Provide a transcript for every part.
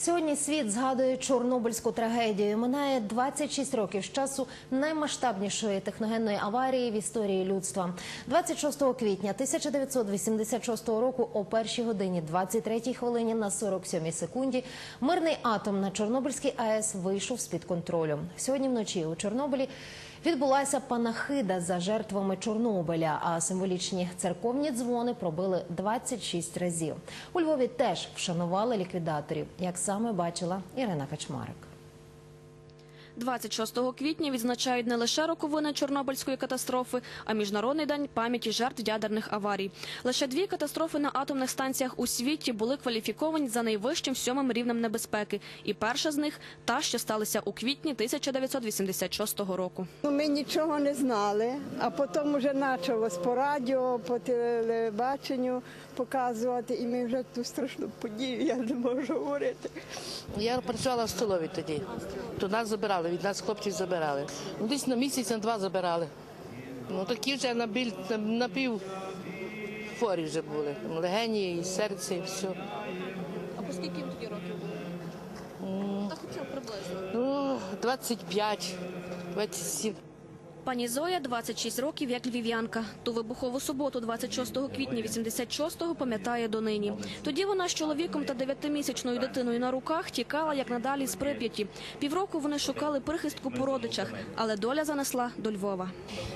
Сьогодні світ згадує Чорнобильську трагедію. Минає 26 років з часу наймасштабнішої техногенної аварії в історії людства. 26 квітня 1986 року о першій годині 23 хвилині на 47 секунді мирний атом на Чорнобильській АЕС вийшов з-під контролю. Сьогодні вночі у Чорнобилі відбулася панахида за жертвами Чорнобиля, а символічні церковні дзвони пробили 26 разів. У Львові теж вшанували ліквідаторів, як саме бачила Ірина Качмарик. 26 квітня відзначають не лише роковини Чорнобильської катастрофи, а міжнародний день пам'яті жертв ядерних аварій. Лише дві катастрофи на атомних станціях у світі були кваліфіковані за найвищим сьомим рівнем небезпеки. І перша з них та, що сталася у квітні 1986 року. Ну, Ми нічого не знали, а потім вже почалось по радіо, по телебаченню показувати, і ми вже ту страшну подію, я не можу говорити. Я працювала в столові тоді. То нас забирали, від нас хлопців забирали. Ну, десь на місяць, на два забирали. Ну такі вже на біль, на, на пів хворі вже були. Там легені, і серце, і все. А по скільки їм тоді років було? Та хоча приблизно. Ну, 25, 27. Пані Зоя 26 років як львів'янка. Ту вибухову суботу, 26 квітня 86-го, пам'ятає донині. Тоді вона з чоловіком та дев'ятимісячною дитиною на руках тікала як надалі з Прип'яті. Півроку вони шукали прихистку по родичах, але доля занесла до Львова.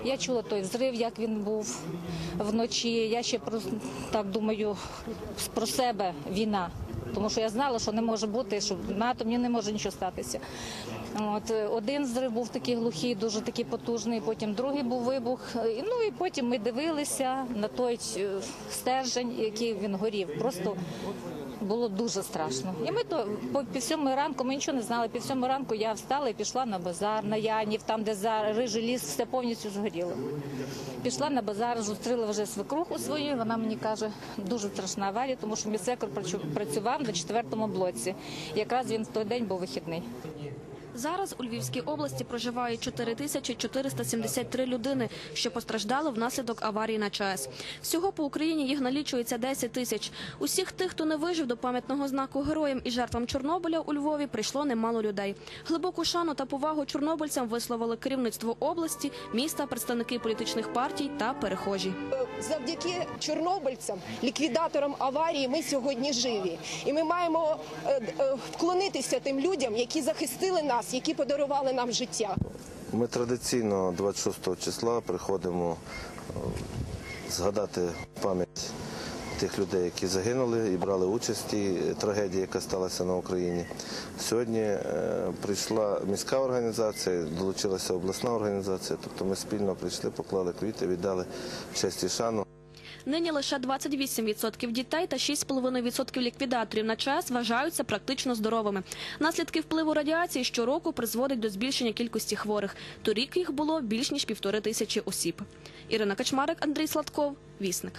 Я чула той взрив, як він був вночі. Я ще так думаю про себе війна. Тому що я знала, що не може бути, що на атомні не може нічого статися. От е, один взрив був такий глухий, дуже такий потужний. Потім другий був вибух. Ну і потім ми дивилися на той е, стержень, який він горів. Просто було дуже страшно. І ми то по пів ранку ми нічого не знали. Пів сьомої ранку я встала і пішла на базар на Янів, там де за рижий ліс, все повністю згоріло. Пішла на базар, зустріла вже свекруху свою. Вона мені каже, дуже страшна аварія, тому що мій секр працював на четвертому блоці. Якраз він в той день був вихідний. Зараз у Львівській області проживає 4473 людини, що постраждали внаслідок аварії на ЧАЕС. Всього по Україні їх налічується 10 тисяч. Усіх тих, хто не вижив до пам'ятного знаку героям і жертвам Чорнобиля у Львові, прийшло немало людей. Глибоку шану та повагу чорнобильцям висловили керівництво області, міста, представники політичних партій та перехожі. Завдяки чорнобильцям, ліквідаторам аварії, ми сьогодні живі, і ми маємо е, е, вклонитися тим людям, які захистили нас, які подарували нам життя. Ми традиційно 26 числа приходимо е, згадати пам'ять тих людей, які загинули і брали участь тій трагедії, яка сталася на Україні. Сьогодні е, прийшла міська організація, долучилася обласна організація, тобто ми спільно прийшли, поклали квіти, віддали честь і шану. Нині лише 28% дітей та 6,5% ліквідаторів на час вважаються практично здоровими. Наслідки впливу радіації щороку призводить до збільшення кількості хворих. Торік їх було більш ніж півтори тисячі осіб. Ірина Качмарик, Андрій Сладков, Вісник.